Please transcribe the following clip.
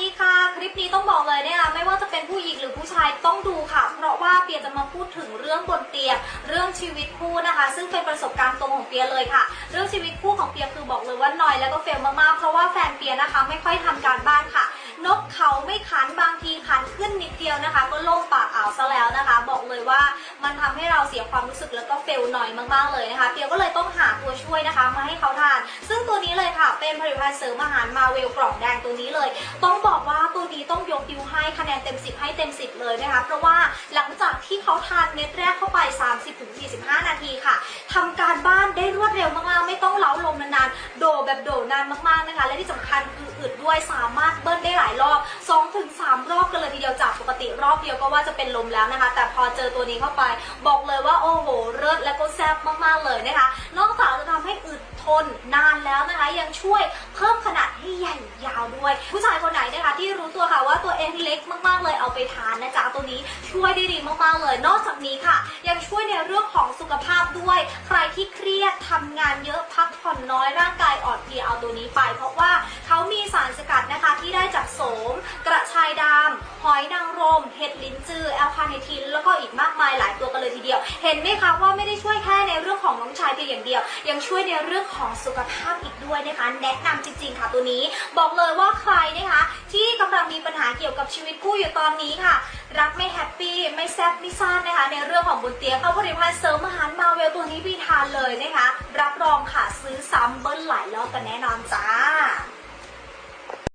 ดีค่ะ คลิปนี้ต้องบอกเลยเนี่ยไม่ว่าจะเป็นผู้หญิงหรือผู้ชายต้องดูค่ะ เพราะว่าเปียจะมาพูดถึงเรื่องบนเตียงเรื่องชีวิตคู่นะคะ ซึ่งเป็นประสบการณ์ตรงของเปียเลยค่ะ เรื่องชีวิตคู่ของเปียคือบอกเลยว่าน้อยแล้วก็เฟลมากๆเพราะว่าแฟนเปียนะคะไม่ค่อยทำการบ้านค่ะนกเขาไม่ขันบางทีขันขึ้นนิดเดียวนะคะ ก็โล่งปากอ่าวซะแล้วนะคะ บอกเลยว่ามันทำให้เราเสียความรู้สึกแล้วก็เฟลหน่อยมากๆเลยนะคะเปียก็เลยต้องหาตัวช่วยนะคะ มาให้เขาทาน เป็นผลิตภัณฑ์เสริมอาหารมาเวลกล่องแดงตัวนี้เลย ต้องบอกว่าตัวนี้ต้องยกดิวให้คะแนนเต็ม 10 ให้เต็ม 10 เลยนะคะ เพราะว่าหลังจากที่เขาทานเม็ดแรกเข้าไป 30-45 นาทีค่ะทำการบ้านได้รวดเร็วมากๆ ไม่ต้องเล้าลมนานๆ โดแบบโดนานมากๆนะคะ และที่สำคัญคืออึดด้วยสามารถเบิ้ลได้หลายรอบ 2-3 รอบกันเลยทีเดียวจากปกติรอบเดียวก็ว่าจะเป็นลมแล้วนะคะ แต่พอเจอตัวนี้เข้าไป บอกเลยว่าโอ้โหเลิศและก็แซ่บมากๆเลยนะคะ ทนนานแล้วนะคะยังช่วยเพิ่มขนาดให้ใหญ่ยาวด้วย ผู้ชายคนไหนนะคะที่รู้ตัวค่ะว่าตัวเองเล็กมากๆเลยเอาไปทานนะจ๊ะตัวนี้ช่วยได้ดีมากๆเลย นอกจากนี้ค่ะ ยังช่วยในเรื่องของสุขภาพด้วย ใครที่เครียดทำงานเยอะพักผ่อนน้อยร่างกายอ่อนเพลีย นจือแอลคาเนทินแล้วก็อีกมากมายหลายตัวกันเลยทีเดียว เห็นไหมคะว่าไม่ได้ช่วยแค่ในเรื่องของน้องชายเพียงอย่างเดียว ยังช่วยในเรื่องของสุขภาพอีกด้วยนะคะ แนะนำจริง ๆ ค่ะตัวนี้ บอกเลยว่าใครนะคะ ที่กำลังมีปัญหาเกี่ยวกับชีวิตคู่อยู่ตอนนี้ค่ะ รักไม่แฮปปี้ไม่แซ่บไม่ซ่านนะคะ ในเรื่องของบนเตียงเข้าผลิตภัณฑ์เสริมอาหารมาเวลตัวนี้พี่ทานเลยนะคะ รับรองค่ะซื้อซ้ำเบิ้ลหลายรอบกันแน่นอนจ้า